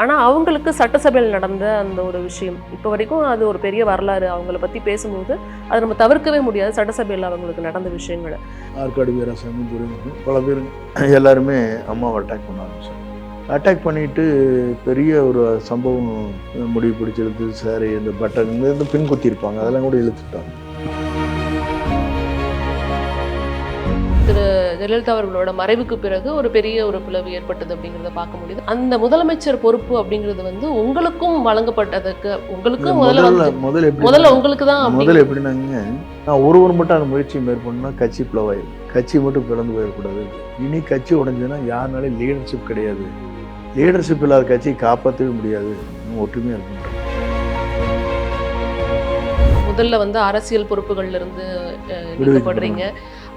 ஆனால் அவங்களுக்கு சட்டசபையில் நடந்த அந்த ஒரு விஷயம் இப்போ வரைக்கும் அது ஒரு பெரிய வரலாறு. அவங்கள பற்றி பேசும்போது அதை நம்ம தவிர்க்கவே முடியாது. சட்டசபையில் அவங்களுக்கு நடந்த விஷயங்களை. ஆற்காடு வீராசாமி பல பேர் எல்லாருமே அம்மாவை அட்டாக் பண்ண ஆரம்பிச்சாங்க. அட்டாக் பண்ணிட்டு பெரிய ஒரு சம்பவம் முடிவு பிடிச்சிருது சாரி இந்த பட்டன் இந்த பின் குத்திருப்பாங்க அதெல்லாம் கூட இழுத்துட்டாங்க. ஜெயலலிதா அவர்களோட மறைவுக்கு பிறகு ஒரு பெரிய ஒரு பிளவு ஏற்பட்டது அப்படிங்கிறத பார்க்க முடியுது. அந்த முதலமைச்சர் பொறுப்பு அப்படிங்கிறது வந்து உங்களுக்கும் வழங்கப்பட்டதுக்கு உங்களுக்கும் முதல்ல முதல்ல முதல்ல உங்களுக்கு தான் முதல்ல எப்படின்னாங்க நான் ஒருவர் மட்டும் அந்த முயற்சியை மேற்கொண்டா கட்சி பிளவாயிரும் கட்சி மட்டும் பிளந்து போயிடக்கூடாது. இனி கட்சி உடைஞ்சதுன்னா யாருனாலும் லீடர்ஷிப் கிடையாது. லீடர்ஷிப் இல்லாத கட்சியை காப்பாற்றவே முடியாது. ஒற்றுமையாக இருக்கணும் முதல்ல வந்து அரசியல் பொறுப்புகள்ல இருந்து விடுவிக்கப்படுறீங்க.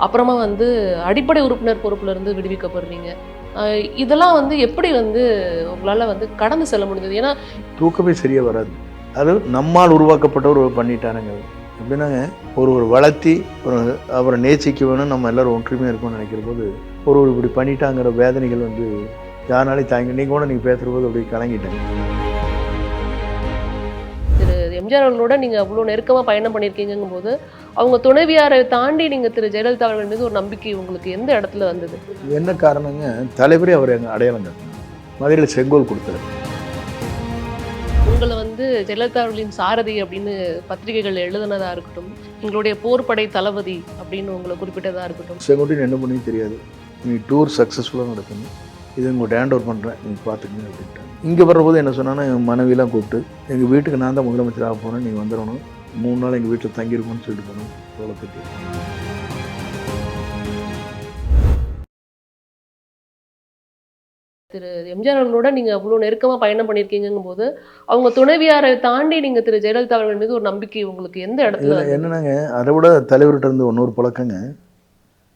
அப்புறமா வந்து அடிப்படை உறுப்பினர் பொறுப்புல இருந்து விடுவிக்கப்படுறீங்க. இதெல்லாம் வந்து எப்படி வந்து உங்களால வந்து கடந்து செல்ல முடிஞ்சது? ஏன்னா தூக்கமே சரியாக வராது. அது நம்மால் உருவாக்கப்பட்டவர் பண்ணிட்டானுங்க எப்படின்னாங்க ஒரு ஒரு வளர்த்தி ஒரு அவரை நேசிக்க வேணும் நம்ம எல்லாரும் ஒற்றுமையாக இருக்கணும்னு நினைக்கிற போது ஒரு ஒரு இப்படி பண்ணிட்டாங்கிற வேதனைகள் வந்து யாருனாலையும் தாங்க நீங்கள் கூட நீங்கள் பேசுகிற போது அப்படியே கலங்கிட்டாங்க திரு எம்ஜிஆர் அவர்களோட நீங்க அவ்வளவு நெருக்கமா பயணம் பண்ணியிருக்கீங்கும் போது அவங்க துணைவியாரை தாண்டி நீங்க திரு ஜெயலலிதா அவர்கள் மீது ஒரு நம்பிக்கை உங்களுக்கு எந்த இடத்துல வந்தது? என்ன காரணங்க? தலைவரே அவர் எங்கள் அடையாளம் மதுரையில் செங்கோல் கொடுத்தாரு உங்களை வந்து ஜெயலலிதா அவர்களின் சாரதி அப்படின்னு பத்திரிகைகள் எழுதுனதா இருக்கட்டும் எங்களுடைய போர்படை தளபதி அப்படின்னு உங்களை குறிப்பிட்டதா இருக்கட்டும். செங்கோட்டையும் என்ன பண்ணி தெரியாது. நீ டூர் சக்ஸஸ்ஃபுல்லாக நடக்கணும் இது உங்கள்கிட்ட ஹேண்ட் ஓவர் பண்ணுறேன் நீங்கள் பார்த்துக்கங்க அப்படின்ட்டாங்க இங்கே வர்றபோது என்ன சொன்னான்னா என் மனைவிலாம் கூப்பிட்டு எங்கள் வீட்டுக்கு நான் தான் முதலமைச்சர் ஆக போகிறேன் நீங்கள் வந்துடணும். மூணு நாள் எங்கள் வீட்டில் தங்கியிருக்கணும்னு சொல்லிட்டு போனோம். தோளத்துக்கு திரு எம்ஜிஆர் அவர்களோட நீங்க அவ்வளவு நெருக்கமா பயணம் பண்ணியிருக்கீங்கும் போது அவங்க துணைவியாரை தாண்டி நீங்க திரு ஜெயலலிதா அவர்கள் மீது ஒரு நம்பிக்கை உங்களுக்கு எந்த இடத்துல? என்னன்னாங்க அதை விட தலைவர்கிட்ட இருந்து இன்னொரு பழக்கங்க.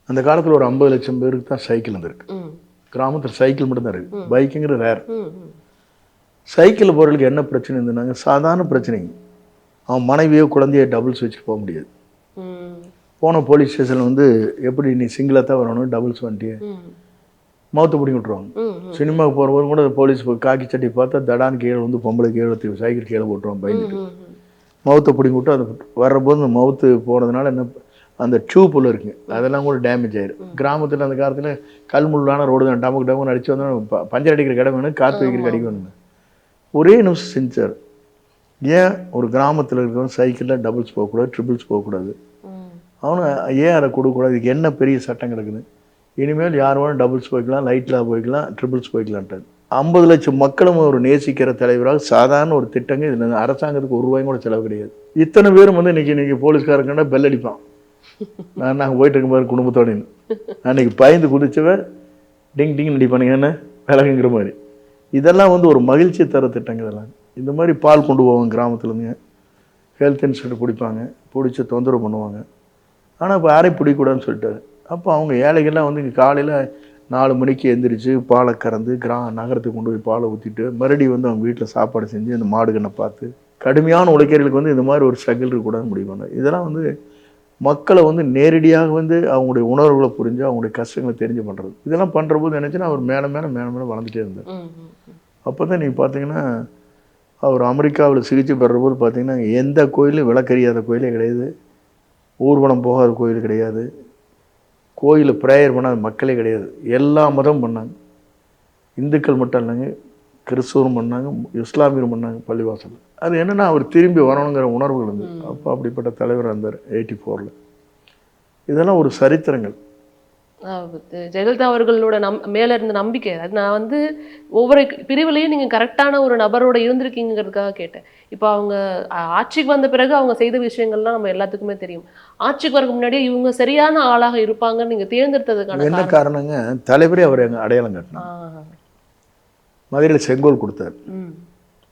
அந்த காலத்தில் ஒரு ஐம்பது லட்சம் பேருக்கு தான் சைக்கிள் இருந்திருக்கு ம், கிராமத்தில் சைக்கிள் மட்டும்தான் இருக்குது. பைக்குங்கிற ரேர். சைக்கிள் போகிறதுக்கு என்ன பிரச்சனை இருந்ததுனாங்க சாதாரண பிரச்சனைங்க. அவன் மனைவியோ குழந்தையோ டபுள்ஸ் வச்சுட்டு போக முடியாது. போன போலீஸ் ஸ்டேஷனில் வந்து எப்படி நீ சிங்கிளாக தான் வரணும் டபுள்ஸ் வந்துட்டியே? ம், மௌத்தை பிடிங்கி விட்ருவாங்க. சினிமாவுக்கு போகிறவங்க கூட போலீஸ் காக்கி சட்டி பார்த்தா தடான்னு கீழே வந்து பொம்பளை கீழே சைக்கிள் கீழே போட்டுருவான் பயந்துட்டு. ம், ம், மவுத்தை பிடிங்கி விட்டு அது வர்றபோது அந்த மவுத்து போனதுனால என்ன அந்த டியூப் உள்ள இருக்கு அதெல்லாம் கூட டேமேஜ் ஆயிரும். கிராமத்தில் அந்த காலத்தில் கல்முள்ளான ரோடு தான். டமுக்கு டமுக்கு அடிச்சு வந்தோன்னா பஞ்சர் அடிக்கிற கடை வேணும் காற்று வைக்கிற கடை வேணும் ஒரே நிமிஷம் செஞ்சார் ஏன் ஒரு கிராமத்தில் இருக்கிறவன் சைக்கிளில் டபுள்ஸ் போகக்கூடாது ட்ரிபிள்ஸ் போகக்கூடாது? அவனு ஏன் அதை கொடுக்கக்கூடாது? இதுக்கு என்ன பெரிய சட்டம் கிடக்குது? இனிமேல் யார் வேணும் டபுள்ஸ் போய்க்கலாம் லைட்டில் போய்க்கலாம் ட்ரிபிள்ஸ் போய்க்கலான்ட்டார் ஐம்பது லட்சம் மக்களும் ஒரு நேசிக்கிற தலைவராக சாதாரண ஒரு திட்டங்க இதில் அரசாங்கத்துக்கு ஒரு ரூபாயும் கூட செலவு கிடையாது. இத்தனை பேரும் வந்து இன்னைக்கு இன்றைக்கி போலீஸ்காரங்கன்னா பெல் அடிப்பான். நான் நாங்கள் போயிட்டு இருக்கும்போது குடும்பத்தோட அன்னைக்கு பயந்து குதிச்சவன் டிங் டிங் அடிப்பானுங்க என்ன? விலகுங்கிற மாதிரி. இதெல்லாம் வந்து ஒரு மகிழ்ச்சி தர திட்டங்கள் இதெல்லாம். இந்த மாதிரி பால் கொண்டு போவாங்க கிராமத்துலேருந்து ஹெல்த் இன்ஸ்பெக்டர் பிடிப்பாங்க. பிடிச்சி தொந்தரவு பண்ணுவாங்க. ஆனால் இப்போ யாரையும் பிடிக்கூடாதுன்னு சொல்லிட்டாரு. அப்போ அவங்க ஏழைகள்லாம் வந்து இங்கே காலையில் நாலு மணிக்கு எந்திரிச்சு பாலை கறந்து கிரா நகரத்துக்கு கொண்டு போய் பாலை ஊற்றிட்டு மறுபடியும் வந்து அவங்க வீட்டில் சாப்பாடு செஞ்சு அந்த மாடுகண்ணை பார்த்து கடுமையான உழைக்கிறவர்களுக்கு வந்து இந்த மாதிரி ஒரு ஸ்ட்ரகிள் இருக்கக்கூடாதுன்னு முடிவு பண்ணார் இதெல்லாம் வந்து மக்களை வந்து நேரடியாக வந்து அவங்களுடைய உணர்வுகளை புரிஞ்சு அவங்களுடைய கஷ்டங்களை தெரிஞ்சு பண்ணுறது இதெல்லாம் பண்ணுற போது நினச்சினா அவர் மேலே மேலே மேலே மேலே வளர்ந்துட்டே இருந்தார். அப்போ தான் நீங்கள் பார்த்தீங்கன்னா அவர் அமெரிக்காவில் சிகிச்சை பெறுறபோது பார்த்தீங்கன்னா எந்த கோயிலும் விளக்கறியாத கோயிலே கிடையாது. ஊர்வலம் போகாத கோயில் கிடையாது. கோயிலில் ப்ரேயர் பண்ணாத மக்களே கிடையாது. எல்லா மதமும் பண்ணாங்க. இந்துக்கள் மட்டும் இல்லைங்க கிறிஸ்துவரும் பண்ணாங்க இஸ்லாமியரும் பண்ணாங்க பள்ளிவாசல் அது என்னென்னா அவர் திரும்பி வரணுங்கிற உணர்வுகள் இருந்தது. அப்போ அப்படிப்பட்ட தலைவர் இருந்தார் எயிட்டி ஃபோரில் இதெல்லாம் ஒரு சரித்திரங்கள். ஜெயலலிதா அவர்களோட நம் மேல இருந்த நம்பிக்கை. அது நான் வந்து ஒவ்வொரு பிரிவுலையும் நீங்க கரெக்டான ஒரு நபரோட இருந்திருக்கீங்கிறதுக்காக கேட்டேன். இப்போ அவங்க ஆட்சிக்கு வந்த பிறகு அவங்க செய்த விஷயங்கள்லாம் நம்ம எல்லாத்துக்குமே தெரியும். ஆட்சிக்கு வரக்கு முன்னாடியே இவங்க சரியான ஆளாக இருப்பாங்கன்னு நீங்க தேர்ந்தெடுத்ததுக்கான என்ன காரணங்க? தலைவரே அவர் அடையாளம் காட்டினார். ஆஹ். மதுரையில் செங்கோல் கொடுத்தார்.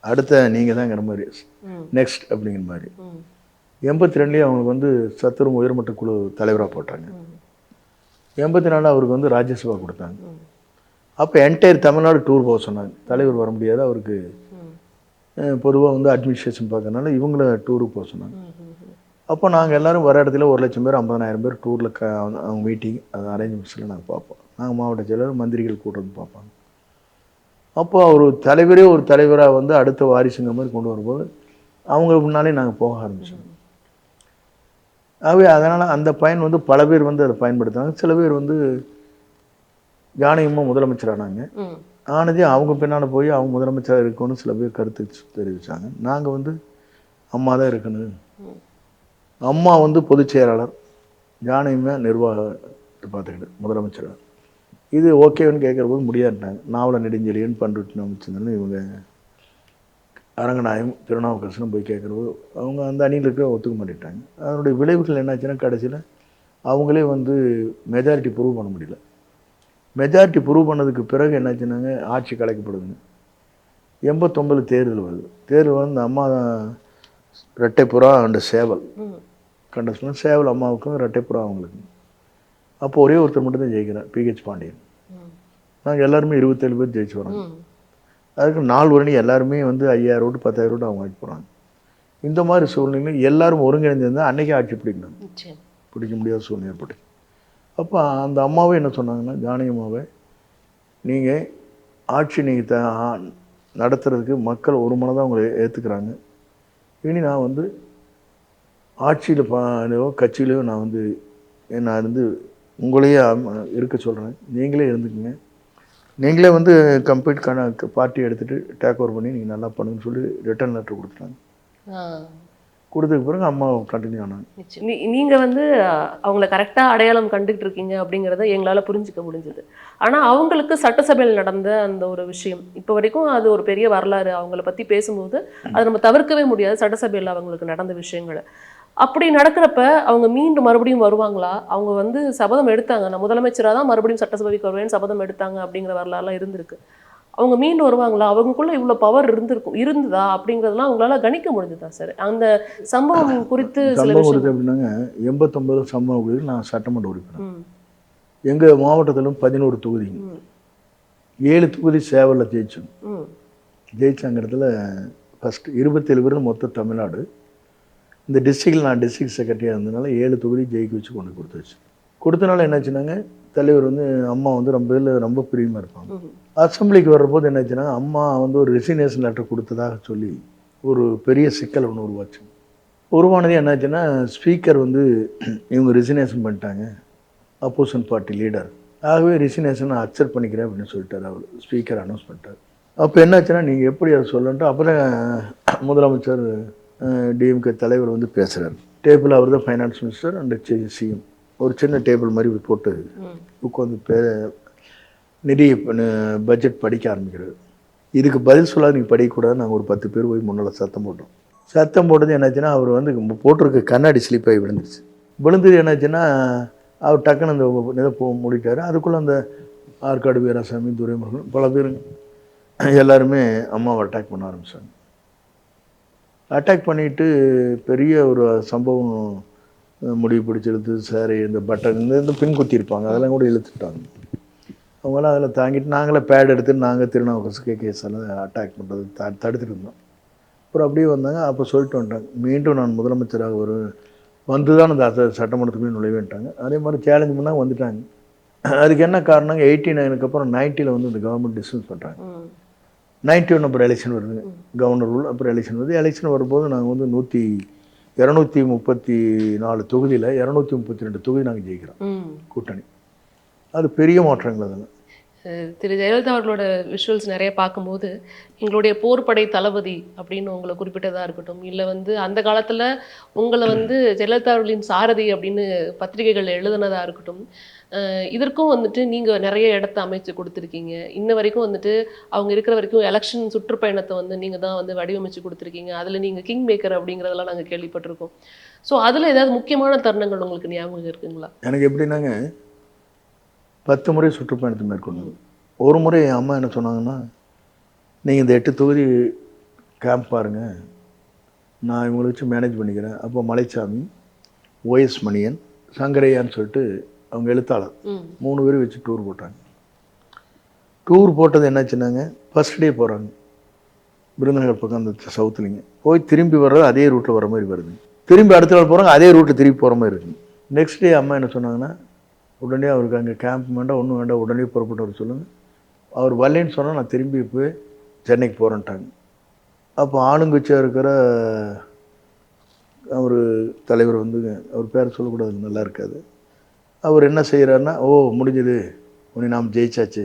அடுத்த நீங்கள் தாங்கிற மாதிரி. நெக்ஸ்ட் அப்படிங்கிற மாதிரி. எண்பத்தி ரெண்டுலேயே அவங்களுக்கு வந்து சத்துரும் உயர்மட்ட குழு தலைவராக போட்டாங்க. எண்பத்தி நாலு அவருக்கு வந்து ராஜ்யசபா கொடுத்தாங்க. அப்போ என்டையர் தமிழ்நாடு டூர் போக சொன்னாங்க. தலைவர் வர முடியாது அவருக்கு பொதுவாக வந்து அட்மினிஸ்ட்ரேஷன் பார்க்கறனால இவங்கள டூருக்கு போக சொன்னாங்க. அப்போ நாங்கள் எல்லாரும் வர இடத்துல ஒரு லட்சம் பேர் ஐம்பதனாயிரம் பேர் டூரில் க அவங்க மீட்டிங் அது அரேஞ்ச்மெண்ட்ஸில் நாங்கள் பார்ப்போம். நாங்கள் மாவட்ட செயலர் மந்திரிகள் கூட்டம் பார்ப்பாங்க. அப்போ அவர் தலைவரே ஒரு தலைவராக வந்து அடுத்த வாரிசுங்க மாதிரி கொண்டு வரும்போது அவங்க முன்னாலே நாங்கள் போக ஆரம்பிச்சோம். ஆகவே அதனால் அந்த பயன் வந்து பல பேர் வந்து அதை பயன்படுத்தினாங்க சில பேர் வந்து ஜானகியம்மா முதலமைச்சரானாங்க. ஆனதே அவங்க பின்னால் போய் அவங்க முதலமைச்சராக இருக்கணும்னு சில பேர் கருத்து தெரிவித்தாங்க நாங்கள் வந்து அம்மா தான் இருக்கணும். அம்மா வந்து பொதுச் செயலாளர் ஜானகியம்மா நிர்வாகத்தை பார்த்துக்கிட்டு முதலமைச்சராக இது ஓகேன்னு கேட்குற போது முடியாதுட்டாங்க நாவல நெடுஞ்செழியன் பண்ருட்டினம் அமைச்சிருந்தாலும் இவங்க அரங்கநாயம் திருநாவுக்கரசனும் போய் கேட்குறபோது அவங்க அந்த அணியில் இருக்க ஒத்துக்க மாட்டேட்டாங்க அதனுடைய விளைவுகள் என்னாச்சுன்னா கடைசியில் அவங்களே வந்து மெஜாரிட்டி ப்ரூவ் பண்ண முடியல. மெஜாரிட்டி ப்ரூவ் பண்ணதுக்கு பிறகு என்னாச்சுன்னாங்க ஆட்சி கலைக்கப்படுதுங்க. எண்பத்தொம்பது தேர்தல் வருது. தேர்தல் வந்து அம்மா ரெட்டைப்புறா அண்ட் சேவல். கண்டஸ்டன் சேவல் அம்மாவுக்கும் ரெட்டைப்புறா அவங்களுக்கும். அப்போ ஒரே ஒருத்தர் மட்டும் தான் ஜெயிக்கிறார் பிஹெச் பாண்டியன். நாங்கள் எல்லாருமே இருபத்தேழு பேர் ஜெயிச்சு வரோம். அதுக்கு நாலு வரணி எல்லாருமே வந்து ஐயாயிரம் ஓட்டு பத்தாயிரம் ஓட்டு அவங்க வாங்கி போகிறாங்க இந்த மாதிரி சூழ்நிலையில் எல்லாரும் ஒருங்கிணைந்திருந்தால் அன்றைக்கே ஆட்சி பிடிக்கணும். பிடிக்க முடியாத சூழ்நிலை ஏற்பட்டு அப்போ அந்த அம்மாவே என்ன சொன்னாங்கன்னா ஜானகி அம்மாவே நீங்கள் ஆட்சி நீங்கள் த நடத்துறதுக்கு மக்கள் ஒரு மனதாக உங்களை ஏற்றுக்கிறாங்க இனி நான் வந்து ஆட்சியில் பாலையோ கட்சியிலையோ நான் வந்து நான் வந்து உங்களையே இருக்க சொல்கிறேன் நீங்களே இருந்துக்குங்க. நீங்களே வந்து கம்ப்ளீட் கண பார்ட்டி எடுத்துகிட்டு டேக் ஓவர் பண்ணி நீங்கள் நல்லா பண்ணுங்கன்னு சொல்லி ரிட்டர்ன் லெட்டர் கொடுத்துட்டாங்க. கொடுத்ததுக்கு பிறகு அம்மா கண்டினியூ ஆனாங்க. நிச்சயம். நீ- நீங்க வந்து அவங்கள கரெக்டா அடையாளம் கண்டுகிட்டு இருக்கீங்க அப்படிங்கறத எங்களால புரிஞ்சுக்க முடிஞ்சது. ஆனா அவங்களுக்கு சட்டசபையில் நடந்த அந்த ஒரு விஷயம் இப்போ வரைக்கும் அது ஒரு பெரிய வரலாறு. அவங்கள பத்தி பேசும்போது அது நம்ம தவிர்க்கவே முடியாது. சட்டசபையில் அவங்களுக்கு நடந்த விஷயங்களை. அப்படி நடக்கிறப்ப அவங்க மீண்டும் மறுபடியும் வருவாங்களா? அவங்க வந்து சபதம் எடுத்தாங்க. நான் முதலமைச்சராக தான் மறுபடியும் சட்டசபைக்கு வருவேன்னு சபதம் எடுத்தாங்க அப்படிங்கிற வரலாறுலாம் இருந்திருக்கு. அவங்க மீண்டும் வருவாங்களா? அவங்களுக்குள்ள இவ்வளோ பவர் இருந்திருக்கும் இருந்ததா அப்படிங்கிறதெல்லாம் அவங்களால கணிக்க முடிஞ்சதா சார் அந்த சம்பவம் குறித்து சம்பவம் விஷயம் கொடுத்து எப்படின்னாங்க எண்பத்தொம்பது சம்பவம் கொடுத்து நான் சட்டமன்ற உறுப்பினர். எங்கள் மாவட்டத்திலும் பதினோரு தொகுதிங்க. ம், ஏழு தொகுதி சேவலில் ஜெயிச்சோம். ம், ஜெயிச்சாங்கிறதுல ஃபஸ்ட்டு இருபத்தேழு பேர் மொத்த தமிழ்நாடு. இந்த டிஸ்ட்ரிக்டில் நான் டிஸ்ட்ரிக்ட் செக்ரட்டரியாக இருந்ததுனால ஏழு தொகுதி ஜெயிக்க வச்சு கொண்டு கொடுத்துச்சு. கொடுத்தனால என்னாச்சுன்னாங்க தலைவர் வந்து அம்மா வந்து ரொம்ப இதில் ரொம்ப பிரியமாக இருப்பாங்க. அசெம்பிளிக்கு வர்றபோது என்னாச்சுன்னா அம்மா வந்து ஒரு ரெசிக்னேஷன் லெட்டர் கொடுத்ததாக சொல்லி ஒரு பெரிய சிக்கல் ஒன்று உருவாச்சு. உருவானது என்னாச்சுன்னா ஸ்பீக்கர் வந்து இவங்க ரெசிக்னேஷன் பண்ணிட்டாங்க. அப்போசன் பார்ட்டி லீடர் ஆகவே ரெசிக்னேஷன் அக்செப்ட் பண்ணிக்கிறேன் அப்படின்னு சொல்லிட்டார் அவர். ஸ்பீக்கர் அனௌன்ஸ் பண்ணிட்டார். அப்போ என்னாச்சுன்னா நீங்கள் எப்படி அதை சொல்லன்ட்டு அப்புறம் முதலமைச்சர் டிஎம்கே தலைவர் வந்து பேசுகிறார் டேபிள் அவர் தான் ஃபைனான்ஸ் மினிஸ்டர் அண்ட் சிஎம் ஒரு சின்ன டேபிள் மாதிரி போட்டு. உட்காந்து பே நிதி பட்ஜெட் படிக்க ஆரம்பிக்கிறாரு. இதுக்கு பதில் சொல்லாத நீங்கள் படிக்கக்கூடாது நாங்கள் ஒரு பத்து பேர் போய் முன்னால் சத்தம் போட்டோம். சத்தம் போட்டது என்னாச்சுன்னா அவர் வந்து போட்டிருக்க கண்ணாடி ஸ்லிப் ஆகி விழுந்துருச்சு. விழுந்தது என்னாச்சுன்னா அவர் டக்குன்னு அந்த இதை போ மூடிட்டாரு. அதுக்குள்ளே அந்த ஆற்காடு வீராசாமி துரைமுருகன் பல பேர் எல்லாருமே அம்மாவை அட்டாக் பண்ண ஆரம்பிச்சாங்க. அட்டாக் பண்ணிட்டு பெரிய ஒரு சம்பவம் முடிவு பிடிச்சிருந்து சாரி இந்த பட்டன் இந்த இந்த பின் குத்திருப்பாங்க அதெல்லாம் கூட இழுத்துட்டாங்க. அவங்களாம் அதில் தாங்கிட்டு நாங்களே பேட் எடுத்து நாங்கள் திருநாவுக்கரசு கேஸ் எல்லாம் அட்டாக் பண்ணுறது த தடுத்துட்டு இருந்தோம். அப்புறம் அப்படியே வந்தாங்க. அப்போ சொல்லிட்டு வந்துட்டாங்க. மீண்டும் நான் முதலமைச்சராக ஒரு வந்து தான் அந்த சட்டமன்றத்துக்குள்ளே நுழைவேன்ட்டாங்க. அதே மாதிரி சேலஞ்ச் பண்ணால் வந்துட்டாங்க. அதுக்கு என்ன காரணம் எயிட்டி நைனுக்கு அப்புறம் நைன்ட்டியில் வந்து இந்த கவர்மெண்ட் டிஸ்மிஸ் பண்ணுறாங்க ம், நைன்ட்டி ஒன் அப்புறம் எலெக்ஷன் வருதுங்க கவர்னர் ரூல் அப்புறம் எலெக்ஷன் வருது. எலெக்ஷன் வரும்போது நாங்கள் வந்து நூற்றி இரநூத்தி முப்பத்தி நாலு தொகுதியில் இரநூத்தி முப்பத்தி ரெண்டு தொகுதி நாங்கள் ஜெயிக்கிறோம். கூட்டணி. அது பெரிய மாற்றங்கள் அதெல்லாம் திரு ஜெயலலிதா அவர்களோட விஷுவல்ஸ் நிறைய பார்க்கும்போது எங்களுடைய போர்ப்படை தளபதி அப்படின்னு உங்களை குறிப்பிட்டதா இருக்கட்டும் இல்லை வந்து அந்த காலத்துல உங்களை வந்து ஜெயலலிதா அவர்களின் சாரதி அப்படின்னு பத்திரிகைகள் எழுதுனதா இருக்கட்டும் இதற்கும் வந்துட்டு நீங்கள் நிறைய இடத்த அமைச்சு கொடுத்துருக்கீங்க. இன்ன வரைக்கும் வந்துட்டு அவங்க இருக்கிற வரைக்கும் எலெக்ஷன் சுற்றுப்பயணத்தை வந்து நீங்கள் தான் வந்து வடிவமைச்சு கொடுத்துருக்கீங்க. அதில் நீங்கள் கிங் மேக்கர் அப்படிங்கிறதெல்லாம் நாங்கள் கேள்விப்பட்டிருக்கோம். ஸோ அதில் ஏதாவது முக்கியமான தருணங்கள் உங்களுக்கு ஞாபகம் இருக்குங்களா? எனக்கு எப்படின்னாங்க பத்து முறை சுற்றுப்பயணத்தை மேற்கொண்டு ஒரு முறை என் அம்மா என்ன சொன்னாங்கன்னா நீங்கள் இந்த எட்டு தொகுதி கேம்ப் பாருங்க. நான் இவங்களை வச்சு மேனேஜ் பண்ணிக்கிறேன். அப்போ மலைச்சாமி ஓஎஸ் மணியன் சங்கரையான்னு சொல்லிட்டு அவங்க எழுத்தாளர். மூணு பேரும் வச்சு டூர் போட்டாங்க. டூர் போட்டது என்னாச்சுன்னாங்க ஃபர்ஸ்ட் டே போகிறாங்க விருதுநகர் பக்கம் அந்த சவுத்துலிங்க போய் திரும்பி வர்றது அதே ரூட்டில் வர மாதிரி வருது. திரும்பி அடுத்த நாள் போகிறாங்க அதே ரூட்டில் திரும்பி போகிற மாதிரி இருக்குது நெக்ஸ்ட் டே அம்மா என்ன சொன்னாங்கன்னா உடனே அவருக்கு அங்கே கேம்ப் வேண்டாம் ஒன்றும் வேண்டாம் உடனே புறப்பட்டு வர சொல்லுங்கள் அவர் வரலைன்னு சொன்னால் நான் திரும்பி போய் சென்னைக்கு போகிறேன்ட்டாங்க அப்போ ஆளுங்கட்சியாக இருக்கிற அவர் தலைவர் வந்து அவர் பேர் சொல்லக்கூடாது நல்லா இருக்காது. அவர் என்ன செய்கிறாருன்னா ஓ முடிஞ்சது. உன்னை நாம் ஜெயிச்சாச்சு.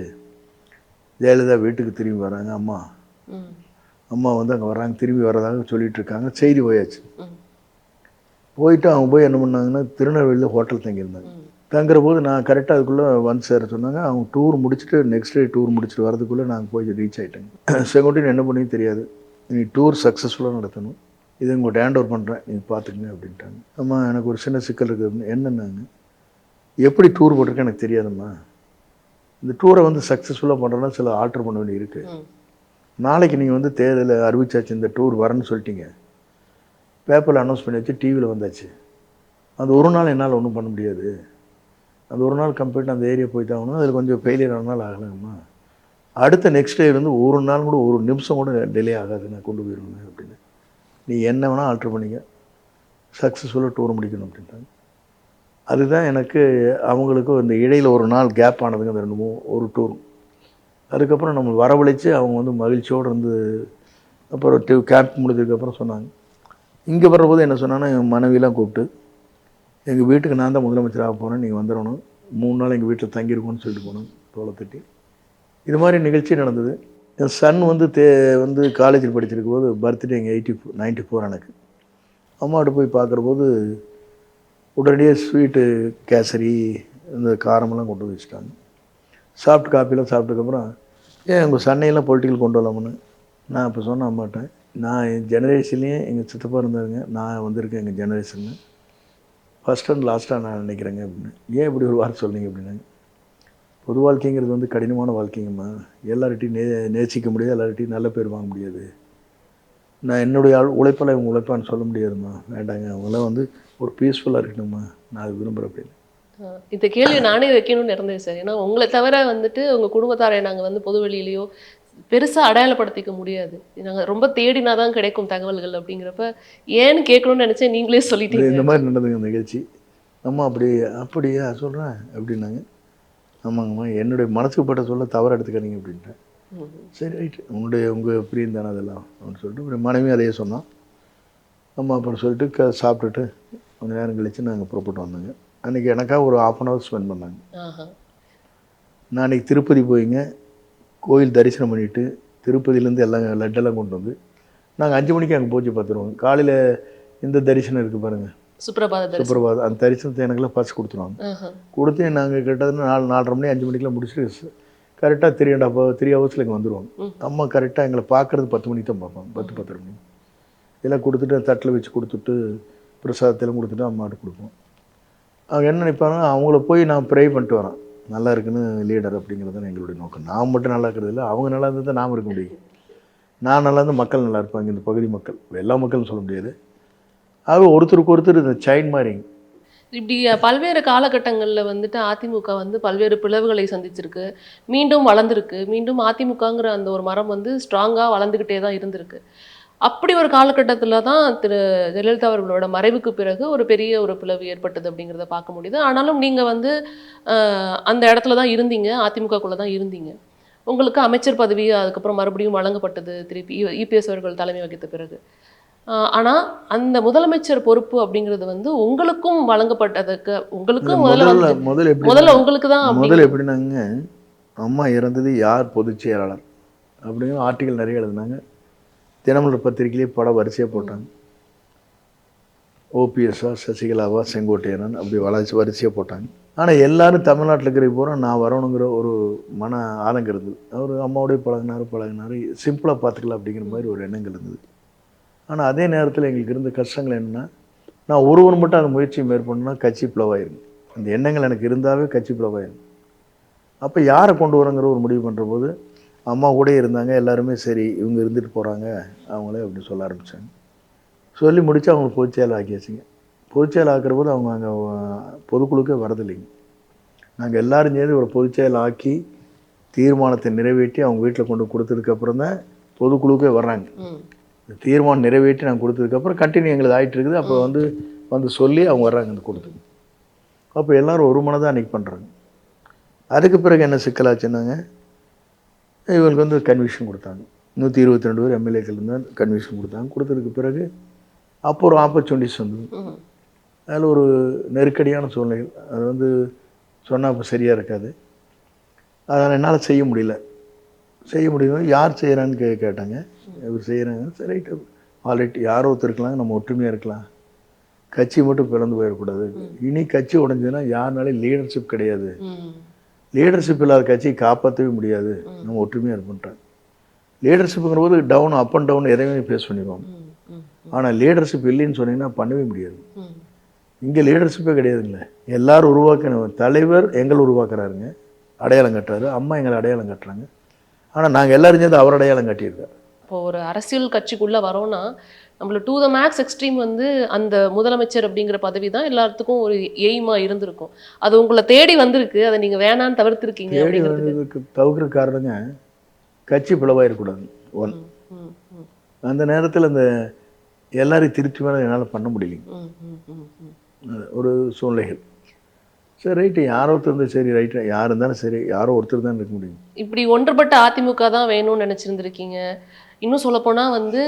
ஜெயலலிதா வீட்டுக்கு திரும்பி வராங்க அம்மா. அம்மா வந்து அங்கே வர்றாங்க திரும்பி வர்றதாக சொல்லிட்டு இருக்காங்க. செய்தி போயாச்சு போயிட்டு அவங்க போய் என்ன பண்ணாங்கன்னா திருநெல்வேலியில் ஹோட்டல் தங்கியிருந்தாங்க. தங்குற போது நான் கரெக்டாக அதுக்குள்ளே வந்து சேர சொன்னாங்க அவங்க டூர் முடிச்சுட்டு நெக்ஸ்ட் டே டூர் முடிச்சுட்டு வரதுக்குள்ளே நாங்கள் போய் ரீச் ஆகிட்டேங்க செங்கோட்டையன் என்ன பண்ணி தெரியாது. நீ டூர் சக்ஸஸ்ஃபுல்லாக நடத்தணும். இதை உங்கள்கிட்ட ஹேண்ட் ஓவர் பண்ணுறேன் நீங்கள் பார்த்துக்குங்க அப்படின்ட்டாங்க. அம்மா எனக்கு ஒரு சின்ன சிக்கல் இருக்குது என்னென்னாங்க? எப்படி டூர் போட்டிருக்கேன் எனக்கு தெரியாதும்மா. இந்த டூரை வந்து சக்ஸஸ்ஃபுல்லாக பண்ணுறோன்னா சில ஆல்டர் பண்ண வேண்டி இருக்குது நாளைக்கு நீங்கள் வந்து தேர்தலில் அறிவிச்சாச்சு இந்த டூர் வரேன்னு சொல்லிட்டீங்க. பேப்பரில் அனௌன்ஸ் பண்ணியாச்சு டிவியில் வந்தாச்சு. அந்த ஒரு நாள் என்னால் ஒன்றும் பண்ண முடியாது. அந்த ஒரு நாள் கம்ப்ளீட் அந்த ஏரியா போய் தான் ஆகணும். அதில் கொஞ்சம் ஃபெயிலியர் ஆனாலும் ஆகலாங்கம்மா அடுத்த நெக்ஸ்ட் டே வந்து ஒரு நாள் கூட ஒரு நிமிஷம் கூட டிலே ஆகாது. நான் கொண்டு போயிடுவேன் அப்படின்னு. நீ என்ன வேணால் ஆல்ட்ரு பண்ணிக்க சக்ஸஸ்ஃபுல்லாக டூர் முடிக்கணும் அப்படின்ட்டாங்க. அதுதான் எனக்கு அவங்களுக்கு இந்த இடையில் ஒரு நாள் கேப் ஆனதுங்க அந்த ரெண்டு மூணு ஒரு டூர் அதுக்கப்புறம் நம்ம வரவழைச்சு அவங்க வந்து மகிழ்ச்சியோடு இருந்து அப்புறம் டிவ் கேம்ப் முடிஞ்சதுக்கப்புறம் சொன்னாங்க. இங்கே வர்றபோது என்ன சொன்னாங்கன்னா என் மனைவிலாம் கூப்பிட்டு எங்கள் வீட்டுக்கு நான் தான் முதலமைச்சர் ஆக போகிறேன் நீங்கள் வந்துடணும் மூணு நாள் எங்கள் வீட்டில் தங்கியிருக்கோன்னு சொல்லிட்டு போனோம் தோலை தட்டி. இது மாதிரி நிகழ்ச்சி நடந்தது. என் சன் வந்து தே வந்து காலேஜில் படிச்சிருக்கும் போது பர்த்டே எங்கள் எயிட்டி நைன்ட்டி ஃபோர் எனக்கு. அம்மாட்ட போய் பார்க்குற போது உடனடியே ஸ்வீட்டு கேசரி இந்த காரமெல்லாம் கொண்டு வந்து வச்சுட்டாங்க. சாப்பிட்டு காப்பிலாம் சாப்பிட்டதுக்கப்புறம் ஏன் உங்கள் சன்னையெல்லாம் பொலிட்டிக்கல் கொண்டு வரலாம்னு. நான் இப்போ சொன்ன மாட்டேன் நான் என் ஜெனரேஷன்லேயே எங்கள் சித்தப்பா இருந்தாருங்க நான் வந்திருக்கேன் எங்கள் ஜெனரேஷன் ஃபஸ்ட் அண்ட் லாஸ்ட்டாக நான் நினைக்கிறேங்க அப்படின்னு. ஏன் இப்படி ஒரு வார்த்தை சொன்னீங்க அப்படின்னாங்க. பொது வாழ்க்கைங்கிறது வந்து கடினமான வாழ்க்கைங்கம்மா. எல்லார்கிட்டையும் நே நேசிக்க முடியாது எல்லார்கிட்டையும் நல்ல பேர் வாங்க முடியாது. நான் என்னுடைய ஆள் உழைப்பால் இவங்க உழைப்பான்னு சொல்ல முடியாதும்மா. வேண்டாங்க அவங்களாம் வந்து ஒரு பீஸ்ஃபுல்லாக இருக்கணும்மா நான் அது விரும்புகிறேன் அப்படின்னு. இந்த கேள்வி நானே வைக்கணும்னு இருந்தேன் சார். ஏன்னா உங்களை தவிர வந்துட்டு உங்க குடும்பத்தாரை நாங்க வந்து பொது வெளியிலயோ பெருசா அடையாளப்படுத்திக்க முடியாது. நாங்க ரொம்ப தேடினா தான் கிடைக்கும் தகவல்கள் அப்படிங்கிறப்ப ஏன்னு கேட்கணும்னு நினைச்சேன் நீங்களே சொல்லிட்டீங்க. இந்த மாதிரி நடந்ததுங்க இந்த நிகழ்ச்சி. அம்மா அப்படி அப்படியா சொல்கிறேன் அப்படின்னாங்க. ஆமாங்கம்மா என்னுடைய மனசுக்கு பட்ட சொல்ல தவறு எடுத்துக்காதீங்க அப்படின்ட்டேன். ம். சரி ரைட்டு. உங்களுடைய உங்கள் பிரியம் தானே அதெல்லாம்? அப்படின்னு சொல்லிட்டு அப்புறம் மனைவி அதையே சொன்னான். அம்மா அப்புறம் சொல்லிட்டு க சாப்பிட்டுட்டு கொஞ்ச நேரம் கழித்து நாங்கள் புறப்பட்டு வந்தோங்க. அன்றைக்கி எனக்காக ஒரு ஆஃப் அன் ஹவர் ஸ்பெண்ட் பண்ணாங்க. நான் அன்றைக்கி திருப்பதி போயிங்க கோயில் தரிசனம் பண்ணிவிட்டு திருப்பதியிலேருந்து எல்லாம் லட்டெல்லாம் கொண்டு வந்து நாங்கள் அஞ்சு மணிக்கு அங்கே பூஜை பார்த்துருவோம் காலையில் இந்த தரிசனம் இருக்குது பாருங்கள் சுப்ரபாத தரிசனம். சுப்பிரபாதம் அந்த தரிசனத்தை எனக்குலாம் பஸ் கொடுத்துருவாங்க. கொடுத்து நாங்கள் கிட்டத்தட்ட நாலு நாலரை மணி அஞ்சு மணிக்கெலாம் முடிச்சுட்டு கரெக்டாக த்ரீ அண்ட் ஹாஃப் த்ரீ ஹவர்ஸில் இங்கே வந்துடுவாங்க. அம்மா கரெக்டாக எங்களை பார்க்குறது பத்து மணிக்கு தான் பார்ப்பாங்க பத்து பத்தரை மணி இதெல்லாம் கொடுத்துட்டு தட்டில் வச்சு கொடுத்துட்டு பிரசாதத்தெல்லாம் கொடுத்துட்டு அம்மாட்ட கொடுப்போம். அவங்க என்ன நினைப்பாங்க அவங்கள போய் நான் ப்ரே பண்ணிட்டு வரேன். நல்லா இருக்குன்னு லீடர் அப்படிங்கிறது தான் எங்களுடைய நோக்கம். நான் மட்டும் நல்லா இருக்கிறது இல்லை அவங்க நல்லா இருந்தால் தான் நாம் இருக்க முடியும். நான் நல்லா இருந்தால் மக்கள் நல்லா இருப்பாங்க இந்த பகுதி மக்கள். எல்லா மக்களும் சொல்ல முடியாது. அது ஒருத்தருக்கு ஒருத்தர் இந்த செயின் மாதிரிங்க இப்படி பல்வேறு காலகட்டங்களில் வந்துட்டு அதிமுக வந்து பல்வேறு பிளவுகளை சந்திச்சிருக்கு. மீண்டும் வளர்ந்துருக்கு. மீண்டும் அதிமுகங்கிற அந்த ஒரு மரம் வந்து ஸ்ட்ராங்காக வளர்ந்துக்கிட்டே தான் இருந்திருக்கு. அப்படி ஒரு காலகட்டத்துல தான் திரு ஜெயலலிதா அவர்களோட மறைவுக்கு பிறகு ஒரு பெரிய ஒரு பிளவு ஏற்பட்டது அப்படிங்கிறத பார்க்க முடியுது. ஆனாலும் நீங்க வந்து அந்த இடத்துல தான் இருந்தீங்க. அதிமுகக்குள்ள தான் இருந்தீங்க. உங்களுக்கு அமைச்சர் பதவி அதுக்கப்புறம் மறுபடியும் வழங்கப்பட்டது திருப்பி இபிஎஸ் அவர்கள் தலைமை வகித்த பிறகு. ஆஹ் ஆனா அந்த முதலமைச்சர் பொறுப்பு அப்படிங்கிறது வந்து உங்களுக்கும் வழங்கப்பட்டதுக்கு உங்களுக்கும் முதல்ல முதல்ல முதல்ல உங்களுக்கு தான் முதல்ல எப்படின்னாங்க அம்மா இறந்தது யார் பொதுச் செயலாளர் அப்படிங்கிற ஆர்டிகல் நிறைய எழுதுனாங்க. தினமலர் பத்திரிகையிலே படம் வரிசையாக போட்டாங்க. ஓபிஎஸ்ஸா சசிகலாவா செங்கோட்டையனன் அப்படி வளர்ச்சி வரிசையாக போட்டாங்க. ஆனால் எல்லாரும் தமிழ்நாட்டில் இருக்கிற பூரா நான் வரணுங்கிற ஒரு மன ஆதங்கம் இருந்தது. அவர் அம்மாவோடய பழகினார் பழகினார். சிம்பிளாக பார்த்துக்கலாம் அப்படிங்கிற மாதிரி ஒரு எண்ணங்கள் இருந்தது. ஆனால் அதே நேரத்தில் எங்களுக்கு இருந்த கஷ்டங்கள் என்னென்னா நான் ஒருவன் மட்டும் அந்த முயற்சியை மேற்கொண்டா கட்சி பிளவாயிருங்க அந்த எண்ணங்கள் எனக்கு இருந்தாவே கட்சி பிளவாயிருங்க அப்போ யாரை கொண்டு வரங்கிற ஒரு முடிவு பண்ணுற போது அம்மா கூட இருந்தாங்க எல்லாருமே சரி இவங்க இருந்துட்டு போகிறாங்க அவங்களே அப்படி சொல்ல ஆரம்பித்தாங்க சொல்லி முடித்து அவங்க பொதுச்செயல் ஆக்கியாச்சுங்க. பொதுச்செயல் ஆக்கிற போது அவங்க அங்கே பொதுக்குழுக்கே வரதில்லைங்க. நாங்கள் எல்லாரும் சேர்ந்து ஒரு பொதுச்செயல் ஆக்கி தீர்மானத்தை நிறைவேற்றி அவங்க வீட்டில் கொண்டு கொடுத்ததுக்கப்புறம் தான் பொதுக்குழுக்கே வர்றாங்க. தீர்மானம் நிறைவேற்றி நாங்கள் கொடுத்ததுக்கப்புறம் கண்டினியூ எங்களுக்கு ஆகிட்டு இருக்குது. அப்போ வந்து வந்து சொல்லி அவங்க வர்றாங்க அந்த கொடுத்துக்கு அப்போ எல்லாரும் ஒரு மனதாக அன்றைக்கி பண்ணுறாங்க அதுக்கு பிறகு என்ன சிக்கலாச்சுன்னாங்க இவங்களுக்கு வந்து கன்விஷன் கொடுத்தாங்க. நூற்றி இருபத்தி ரெண்டு பேர் எம்எல்ஏக்கள் இருந்தால் கன்விஷன் கொடுத்தாங்க. கொடுத்ததுக்கு பிறகு அப்போ ஒரு ஆப்பர்ச்சுனிட்டிஸ் வந்தது. அதில் ஒரு நெருக்கடியான சூழ்நிலைகள். அது வந்து சொன்னால் இப்போ சரியாக இருக்காது. அதனால் என்னால் செய்ய முடியல. செய்ய முடியல யார் செய்கிறான்னு கே கேட்டாங்க. இவர் செய்கிறாங்க சரி ஆல்ரெடி யாரோ ஒருத்தர் இருக்கலாம். நம்ம ஒற்றுமையாக இருக்கலாம். கட்சி மட்டும் பிளந்து போயிடக்கூடாது. இனி கட்சி உடைஞ்சதுன்னா யாருனாலும் லீடர்ஷிப் கிடையாது. லீடர்ஷிப் இல்லாத கட்சியை காப்பாற்றவே முடியாது. நம்ம ஒற்றுமையாக இருப்போன்றாங்க லீடர்ஷிப்புங்கிற போது டவுன் அப் அண்ட் டவுன் எதையுமே ஃபேஸ் பண்ணிடுவாங்க ம். ம். ஆனால் லீடர்ஷிப் இல்லைன்னு சொன்னீங்கன்னா பண்ணவே முடியாது. இங்கே லீடர்ஷிப்பே கிடையாதுங்களே. எல்லாரும் உருவாக்கின தலைவர் எங்களை உருவாக்குறாருங்க. அடையாளம் கட்டுறாரு. அம்மா எங்களை அடையாளம் கட்டுறாங்க. ஆனால் நாங்கள் எல்லாரும் சேர்ந்து அவர் அடையாளம் கட்டியிருக்காரு. இப்போ ஒரு அரசியல் கட்சிக்குள்ள வரோம்னா நம்மள டூ த மேக்ஸ் எக்ஸ்ட்ரீம் வந்து அந்த முதலமைச்சர் அப்படிங்கிற பதவி தான் எல்லாத்துக்கும் ஒரு எய்மா இருந்திருக்கும். அது உங்களை தேடி வந்திருக்கு. அதை நீங்க வேணான்னு தவிர்த்திருக்கீங்க தேடி அப்படிங்கிறது வந்ததுக்கு தவிர்க்கிற காரணங்க கட்சி பிளவாயிருக்கூடாது. ஒன் அந்த நேரத்தில் அந்த எல்லாரையும் திருப்தி மேலே என்னால் பண்ண முடியலைங்க. ஒரு சூழ்நிலைகள். சரி ரைட்டு யாரோ ஒருத்தர் இருந்தால் சரி ரைட்டு யார் இருந்தாலும் சரி யாரோ ஒருத்தர் தான் இருக்க முடியும். இப்படி ஒன்றுபட்ட அதிமுக தான் வேணும்னு நினைச்சிருந்திருக்கீங்க. இன்னும் சொல்லப்போனா வந்து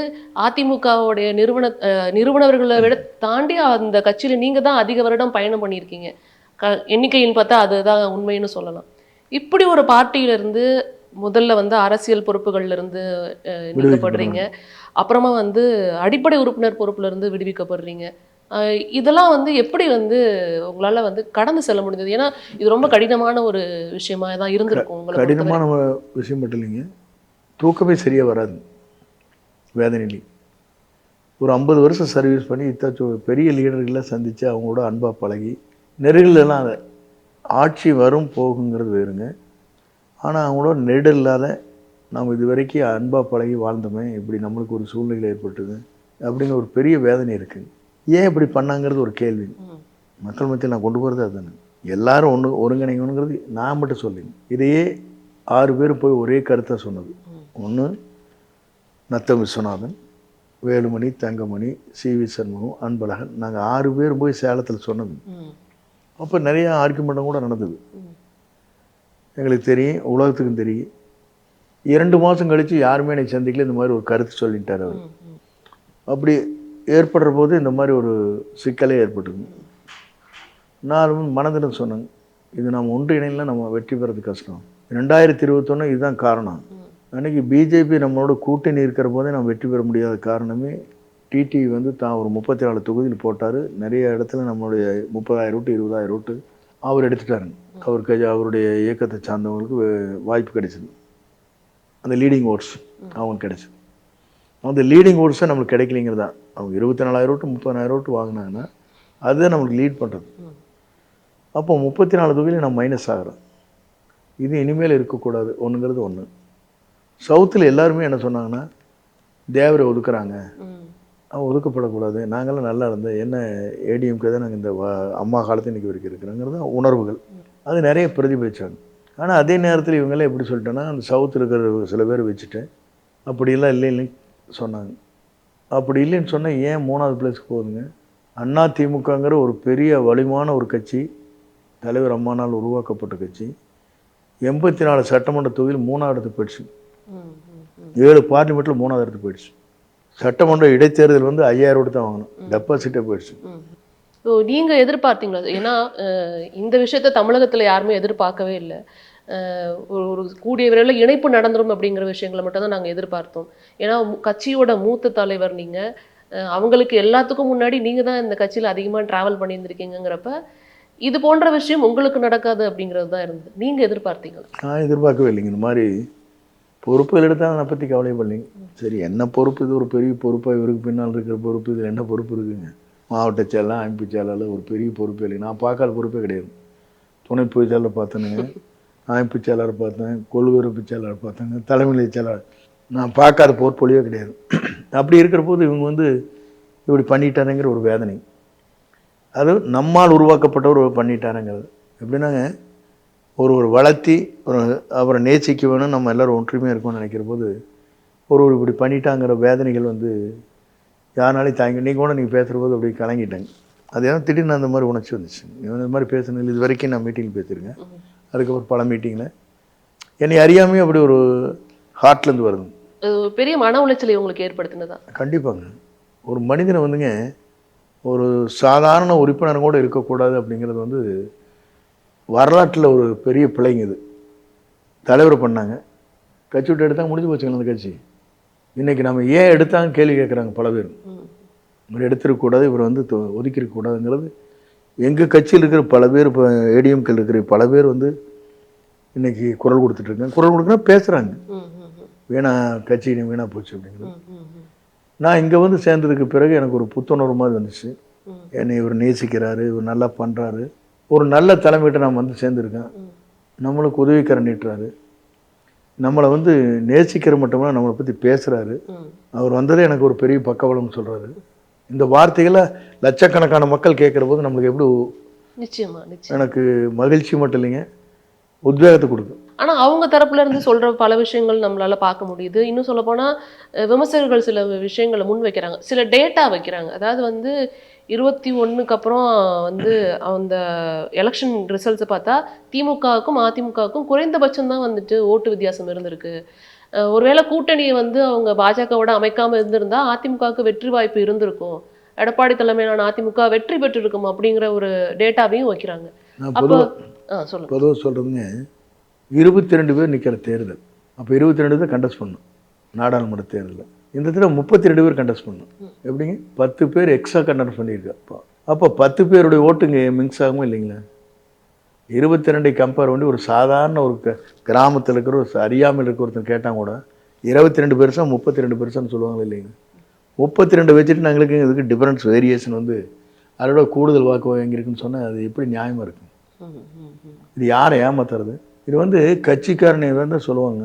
அதிமுகவுடைய நிறுவன நிறுவனர்களை விட தாண்டி அந்த கட்சியில நீங்க தான் அதிக வருடம் பயணம் பண்ணியிருக்கீங்க. க எண்ணிக்கைன்னு பார்த்தா அதுதான் உண்மைன்னு சொல்லலாம். இப்படி ஒரு பார்ட்டியில இருந்து முதல்ல வந்து அரசியல் பொறுப்புகள்ல இருந்து அஹ், நீக்கப்படுறீங்க அப்புறமா வந்து அடிப்படை உறுப்பினர் பொறுப்புல இருந்து விடுவிக்கப்படுறீங்க இதெல்லாம் வந்து எப்படி வந்து உங்களால வந்து கடந்து செல்ல முடிஞ்சது? ஏன்னா இது ரொம்ப கடினமான ஒரு விஷயமா தான் இருந்திருக்கும் உங்களை பொறுத்தவரை. கடினமான விஷயம் மட்டும் இல்லைங்க. தூக்கமே சரியாக வராது. வேதனையிலே ஒரு ஐம்பது வருஷம் சர்வீஸ் பண்ணி இத்தாச்சும் பெரிய லீடர்களை சந்தித்து அவங்களோட அன்பாக பழகி நெருங்கலாம் அதை. ஆட்சி வரும் போகுங்கிறது வேறுங்க. ஆனால் அவங்களோட நெருடல் இல்லாத நாம் இது வரைக்கும் அன்பாக பழகி வாழ்ந்தோமே இப்படி நம்மளுக்கு ஒரு சூழ்நிலை ஏற்பட்டது அப்படிங்கிற ஒரு பெரிய வேதனை இருக்குது ஏன் இப்படி பண்ணாங்கிறது ஒரு கேள்வி. மக்கள் மத்தியில் நான் கொண்டு போகிறது அதுதானே. எல்லாரும் ஒன்று ஒருங்கிணைக்கணுங்கிறது நான் மட்டும் சொல்லிங்க இதையே ஆறு பேர் போய் ஒரே கருத்தை சொன்னது. ஒன்று நத்தம் விஸ்வநாதன் வேலுமணி தங்கமணி சி வி சண்முகம் அன்பழகன் நாங்கள் ஆறு பேர் போய் சேலத்தில் சொன்னது. அப்போ நிறைய ஆர்குமெண்ட்டும் கூட நடந்தது. எங்களுக்கு தெரியும் உலகத்துக்கும் தெரியும். இரண்டு மாதம் கழித்து யாருமே என்னை சந்திக்கல இந்த மாதிரி ஒரு கருத்து சொல்லிட்டார் அவர். அப்படி ஏற்படுற போது இந்த மாதிரி ஒரு சிக்கலே ஏற்பட்டது. நான் மனதில் சொன்னேங்க இது நம்ம ஒன்றிணைல நம்ம வெற்றி பெறது கஷ்டம். ரெண்டாயிரத்தி இருபத்தொன்று இதுதான் காரணம். அன்றைக்கி பிஜேபி நம்மளோட கூட்டணி இருக்கிற போதே நம்ம வெற்றி பெற முடியாத காரணமே டிடி வந்து தான் ஒரு முப்பத்தி நாலு தொகுதியில் போட்டார். நிறைய இடத்துல நம்மளுடைய முப்பதாயிரம் ரூட்டு இருபதாயிரம் ரூட்டு அவர் எடுத்துட்டாருங்க. அவருக்கு அவருடைய இயக்கத்தை சார்ந்தவங்களுக்கு வாய்ப்பு கிடைச்சிது. அந்த லீடிங் ஓட்ஸ் அவங்க கிடைச்சிது. அந்த லீடிங் ஓட்ஸை நம்மளுக்கு கிடைக்கலிங்கிறதா? தான் அவங்க இருபத்தி நாலாயிரம் ரூட்டு முப்பதாயிரம் ரூட்டு வாங்கினாங்கன்னா அதுதான் நம்மளுக்கு லீட் பண்ணுறது அப்போ முப்பத்தி நாலு தொகுதியில் நம்ம மைனஸ் ஆகிறோம் இது இனிமேல் இருக்கக்கூடாது. ஒன்றுங்கிறது ஒன்று சவுத்தில் எல்லாருமே என்ன சொன்னாங்கன்னா தேவரை ஒதுக்குறாங்க. அவன் ஒதுக்கப்படக்கூடாது. நாங்களாம் நல்லா இருந்தோம் என்ன ஏடிஎம்கே தான் நாங்கள் இந்த அம்மா காலத்து இன்றைக்கி வரைக்கும் இருக்கிறோங்கிறது உணர்வுகள். அது நிறைய பிரதிபலிச்சாங்க. ஆனால் அதே நேரத்தில் இவங்கெல்லாம் எப்படி சொல்லிட்டேன்னா அந்த சவுத்தில் இருக்கிற சில பேர் வச்சுட்டேன் அப்படியெல்லாம் இல்லை இல்லைன்னு சொன்னாங்க. அப்படி இல்லைன்னு சொன்னால் ஏன் மூணாவது பிளேஸ்க்கு போகுதுங்க? அண்ணா திமுகங்கிற ஒரு பெரிய வலிமான ஒரு கட்சி தலைவர் அம்மானால் உருவாக்கப்பட்ட கட்சி. எண்பத்தி நாலு சட்டமன்ற தொகுதியில் மூணாவது இடத்துக்கு போயிடுச்சு. ஏழு பார்லிமெண்ட்டில் மூணாவது இடத்துக்கு போயிடுச்சு. சட்டமன்ற இடைத்தேர்தல் வந்து ஐயாயிரம் ஓட்டு தான் வாங்கணும். டெபாசிட்டே போயிடுச்சு. ஸோ நீங்க எதிர்பார்த்தீங்களா? ஏன்னா இந்த விஷயத்த தமிழகத்துல யாருமே எதிர்பார்க்கவே இல்லை. ஒரு கூடிய விரைவில் இணைப்பு நடந்துரும் அப்படிங்கிற விஷயங்களை மட்டும் தான் நாங்கள் எதிர்பார்த்தோம். ஏன்னா கட்சியோட மூத்த தலைவர் நீங்க அஹ், அவங்களுக்கு எல்லாத்துக்கும் முன்னாடி நீங்க தான் இந்த கட்சியில அதிகமா டிராவல் பண்ணியிருந்திருக்கீங்கிறப்ப இது போன்ற விஷயம் உங்களுக்கு நடக்காது அப்படிங்கிறது தான் இருந்தது. நீங்க எதிர்பார்த்தீங்களா? நான் எதிர்பார்க்கவே இல்லைங்க. இந்த மாதிரி பொறுப்புகள் எடுத்தால் அதை பற்றி கவலைப்படலைங்க சரி என்ன பொறுப்பு? இது ஒரு பெரிய பொறுப்பாக இவருக்கு பின்னால் இருக்கிற பொறுப்பு. இதில் என்ன பொறுப்பு இருக்குங்க? மாவட்ட செயலாளர் அமைப்பு செயலாளர் ஒரு பெரிய பொறுப்பே இல்லை நான் பார்க்காத பொறுப்பே கிடையாது. துணை பொதுச் செயலாளர் பார்த்தேனுங்க. அமைப்பு செயலாளர் பார்த்தேன். கொள்ளுறுப்பு செயலாளர் பார்த்தேங்க. தலைமை செயலாளர் நான் பார்க்காத போர்ட்போலியோ கிடையாது. அப்படி இருக்கிற போது இவங்க வந்து இப்படி பண்ணிட்டாருங்கிற ஒரு வேதனை. அது நம்மால் உருவாக்கப்பட்டவர் பண்ணிட்டாருங்கிறது. எப்படின்னாங்க ஒரு ஒரு வளர்த்தி ஒரு அவரை நேசிக்க வேணும் நம்ம எல்லாரும் ஒற்றுமையாக இருக்கணும்னு நினைக்கிற போது ஒரு ஒரு இப்படி பண்ணிட்டாங்கிற வேதனைகள் வந்து யாருனாலையும் தாங்கி நீங்கள் கூட நீங்கள் பேசுகிற போது அப்படி கலங்கிட்டாங்க. அது ஏன்னா திடீர்னு அந்த மாதிரி உணர்ச்சி வந்துச்சு. இவன் இந்த மாதிரி பேசுனது இது வரைக்கும் நான் மீட்டிங் பேசியிருக்கேன். அதுக்கப்புறம் பல மீட்டிங்கில் என்னை அறியாமையே அப்படி ஒரு ஹார்ட்லேருந்து வருது பெரிய மன உளைச்சலை உங்களுக்கு ஏற்படுத்தினதா? கண்டிப்பாங்க. ஒரு மனிதனை வந்துங்க ஒரு சாதாரண உறுப்பினர் கூட இருக்கக்கூடாது அப்படிங்கிறது வந்து வரலாற்றில் ஒரு பெரிய பிள்ளைங்க இது. தலைவர் பண்ணாங்க. கட்சி விட்டு எடுத்தாங்க முடிஞ்சு போச்சுங்களா அந்த கட்சி. இன்றைக்கி நம்ம ஏன் எடுத்தாங்க கேள்வி கேட்குறாங்க பல பேர். இவர் எடுத்துருக்கக்கூடாது இவர் வந்து தொ- எங்கள் கட்சியில் இருக்கிற பல பேர் இப்போ ஏடிஎம்கில் இருக்கிற பல பேர் வந்து இன்றைக்கி குரல் கொடுத்துட்ருக்காங்க குரல் கொடுக்குறா பேசுகிறாங்க வீணா கட்சி வீணாக போச்சு அப்படிங்கிறது. நான் இங்கே வந்து சேர்ந்ததுக்கு பிறகு எனக்கு ஒரு புத்துணர்வு மாதிரி வந்துச்சு. என்னை இவர் நேசிக்கிறாரு இவர் நல்லா பண்ணுறாரு ஒரு நல்ல தலைமையிட்ட நான் வந்து சேர்ந்துருக்கேன். நம்மளுக்கு உதவிக்கரை நீட்டுறாரு. நம்மளை வந்து நேசிக்கிற மட்டுமில்ல நம்மளை பற்றி பேசுகிறாரு. அவர் வந்ததே எனக்கு ஒரு பெரிய பக்கபலம்னு சொல்கிறாரு இந்த வார்த்தைகளை லட்சக்கணக்கான மக்கள் கேட்குற போது நம்மளுக்கு எப்படி நிச்சயமா எனக்கு மகிழ்ச்சி மட்டும் இல்லைங்க. உத்வேகத்தை கொடுக்கும். ஆனா அவங்க தரப்புல இருந்து சொல்ற பல விஷயங்கள் நம்மளால பார்க்க முடியுது. இன்னும் சொல்ல போனா அஹ், விமர்சகர்கள் சில விஷயங்களை முன் வைக்கிறாங்க. சில டேட்டா வைக்கிறாங்க. அதாவது வந்து இருபத்தி ஒண்ணுக்கு அப்புறம் வந்து அந்த எலெக்ஷன் ரிசல்ட்ஸை பார்த்தா திமுகவுக்கும் அதிமுகவுக்கும் குறைந்தபட்சம் தான் வந்துட்டு ஓட்டு வித்தியாசம் இருந்திருக்கு. ஒருவேளை கூட்டணியை வந்து அவங்க பாஜகவோட அமைக்காம இருந்திருந்தா அதிமுகவுக்கு வெற்றி வாய்ப்பு இருந்திருக்கும். எடப்பாடி தலைமையிலான அதிமுக வெற்றி பெற்றிருக்கும் அப்படிங்கிற ஒரு டேட்டாவையும் வைக்கிறாங்க. அப்போ சொல்லுங்க. பொதுவாக சொல்கிறதுங்க இருபத்தி ரெண்டு பேர் நிற்கிற தேர்தல். அப்போ இருபத்தி ரெண்டு தான் கண்டஸ்ட் பண்ணும் நாடாளுமன்ற தேர்தலில். இந்த தடவை முப்பத்தி ரெண்டு பேர் கண்டஸ்ட் பண்ணும். எப்படிங்க? பத்து பேர் எக்ஸ்ட்ரா கண்டஸ்ட் பண்ணியிருக்கு. அப்போ அப்போ பத்து பேருடைய ஓட்டுங்க மிக்ஸ் ஆகுமா இல்லைங்களா? இருபத்தி ரெண்டை கம்பேர் பண்ணி ஒரு சாதாரண ஒரு கிராமத்தில் இருக்கிற ஒரு அறியாமல் இருக்க ஒருத்தன் கேட்டால் கூட இருபத்தி ரெண்டு பெருசா முப்பத்தி ரெண்டு பெருசான்னு சொல்லுவாங்க இல்லைங்க முப்பத்தி ரெண்டு வச்சுட்டு நாங்களுக்கு இதுக்கு டிஃபரன்ஸ் வேரியேஷன் வந்து அதோட கூடுதல் வாக்கு வாங்கியிருக்குன்னு சொன்னால் அது எப்படி நியாயமாக இருக்கும். இது யாரை ஏமாத்துறது? இது வந்து கட்சிக்காரனை வந்து சொல்லுவாங்க.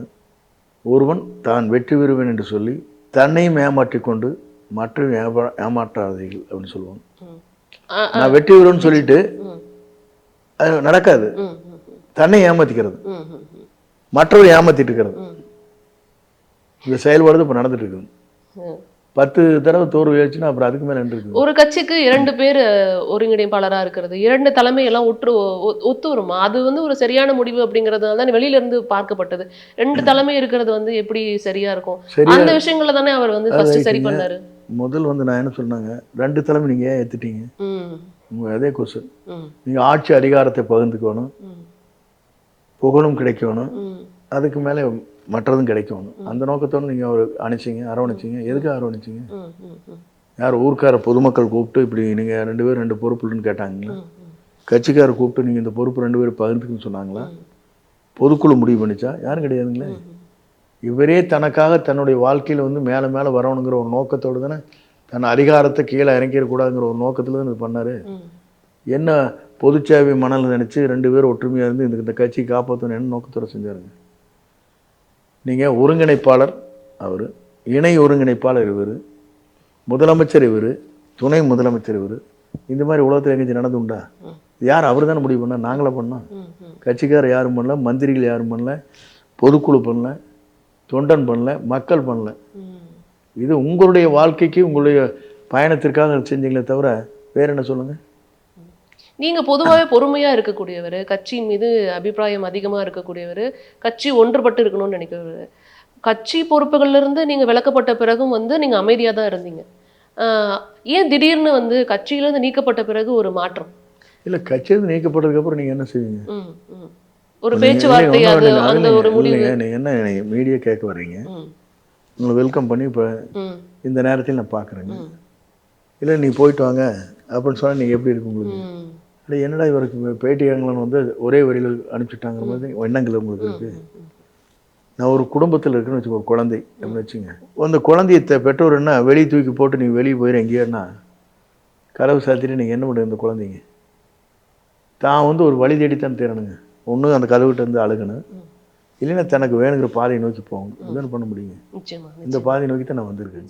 ஒருவன் தான் வெற்றி பெறுவேன் என்று சொல்லி தன்னையும் ஏமாற்றிக் கொண்டு மற்ற ஏமா ஏமாற்றாதீர்கள் அப்படின்னு சொல்லுவாங்க. நான் வெற்றி பெறுவேன்னு சொல்லிட்டு அது நடக்காது. தன்னை ஏமாத்திக்கிறது. மற்றவர் ஏமாத்திட்டு இருக்கிறது. இந்த செயல்பாடு இப்போ நடந்துட்டு இருக்குது. பத்து தடவை தோல்வி ஆச்சுன்னா அப்புறம் அதுக்கு மேலே இருக்குது ஒரு கட்சிக்கு இரண்டு பேர் அஹ், ஒருங்கிணைப்பாளரா இருக்கிறது. இரண்டு தலைமை எல்லாம் ஒற்று ஒத்து வருமா அது வந்து ஒரு சரியான முடிவு அப்படிங்கறதுனால தான் வெளியில இருந்து பார்க்கப்பட்டது. ரெண்டு தலைமை இருக்கிறது வந்து எப்படி சரியா இருக்கும்? அந்த விஷயங்கள தானே அவர் வந்து ஃபர்ஸ்ட் சரி பண்ணாரு. முதல் வந்து நான் என்ன சொன்னாங்க ரெண்டு தலைமை நீங்கள் ஏன் ஏற்றுட்டீங்க உங்கள் அதே கொஸ்டின் நீங்கள் ஆட்சி அதிகாரத்தை பகிர்ந்துக்கணும். புகழும் கிடைக்கணும். அதுக்கு மேலே மற்றதும் கிடைக்கணும் அந்த நோக்கத்தோடு நீங்கள் அவர் அணைச்சிங்க அரவணைச்சிங்க. எதுக்கு அரவணைச்சிங்க? யார் ஊர்க்கார பொதுமக்கள் கூப்பிட்டு இப்படி நீங்கள் ரெண்டு பேரும் ரெண்டு பொறுப்புன்னு கேட்டாங்களா? ம், ம், கட்சிக்கார கூப்பிட்டு நீங்கள் இந்த பொறுப்பு ரெண்டு பேரும் பகிர்ந்துக்குன்னு சொன்னாங்களா? பொதுக்குழு முடிவு பண்ணிச்சா? யாரும் கிடையாதுங்களே. இவரே தனக்காக தன்னுடைய வாழ்க்கையில் வந்து மேலே மேலே வரணுங்கிற ஒரு நோக்கத்தோடு தானே தன் அதிகாரத்தை கீழே இறங்கிடக்கூடாதுங்கிற ஒரு நோக்கத்தில் தான் இது பண்ணார். என்ன பொதுச்சேவை மணல் நினச்சி ரெண்டு பேரும் ஒற்றுமையாக இருந்து இந்த இந்த கட்சி காப்பாற்றணும் என்ன நோக்கத்தோட செஞ்சாருங்க? நீங்கள் ஒருங்கிணைப்பாளர் அவர் இணை ஒருங்கிணைப்பாளர் இவர் முதலமைச்சர் இவர் துணை முதலமைச்சர் இவர் இந்த மாதிரி உலகத்தில் எங்கேயும் நடந்து உண்டா. யார் அவர் தானே முடிவு பண்ணா நாங்களா பண்ணோம். கட்சிக்காரர் யாரும் பண்ணல மந்திரிகள் யாரும் பண்ணல பொதுக்குழு பண்ணல தொண்டன் பண்ணல மக்கள் பண்ணல. இது உங்களுடைய வாழ்க்கைக்கு உங்களுடைய பயணத்திற்காக செஞ்சீங்களே தவிர வேற என்ன சொல்லுங்க நீங்க பொதுவாகவே பொறுமையா இருக்கக்கூடியவர் கட்சியின் மீது அபிப்பிராயம் அதிகமா இருக்கக்கூடியவர் கட்சி ஒன்றுபட்டு இருக்கணும்னு நினைக்கிறவர். கட்சி பொறுப்புகள்ல இருந்து நீங்க விலக்கப்பட்ட பிறகும் வந்து நீங்க அமைதியா தான் இருந்தீங்க. ஏன் திடீர்னு வந்து கட்சியில இருந்து நீக்கப்பட்ட பிறகு ஒரு மாற்றம்? இல்லை கட்சியிலிருந்து நீக்கப்பட்டதுக்கப்புறம் நீங்கள் என்ன செய்வீங்க. ஒரு பேச்சுவார்த்தை அது அந்த ஒரு முடிவு. இல்லைங்க, நீங்க என்ன மீடியா கேட்க வர்றீங்க? உங்களை வெல்கம் பண்ணி இப்போ இந்த நேரத்தில் நான் பார்க்குறேங்க இல்லை நீ போயிட்டு வாங்க அப்படின்னு சொன்னால் நீங்கள் எப்படி இருக்கு உங்களுக்கு? இல்லை என்னடா இவருக்கு பேட்டியாங்களன்னு வந்து ஒரே வரியில் அனுப்பிச்சிட்டாங்கிற மாதிரி எண்ணங்கள் உங்களுக்கு இருக்குது. நான் ஒரு குடும்பத்தில் இருக்குன்னு வச்சுக்கோ குழந்தை அப்படின்னு வச்சுங்க. அந்த குழந்தைய த- பெற்றோர் என்ன வெளியே தூக்கி போட்டு நீ வெளியே போயிரு எங்கேயானா கதவு சாத்திட்டு நீங்கள் என்ன பண்ணுங்க இந்த குழந்தைங்க? தான் வந்து ஒரு வழி தேடித்தான் தேரணுங்க ஒன்று அந்த கதவுகிட்ட இருந்து அழுகணும். இல்லைன்னா தனக்கு வேணுங்கிற பாதையை நோக்கி போகணும். இதுதான் பண்ண முடியுங்க. இந்த பாதையை நோக்கி தான் நான் வந்திருக்கேன்.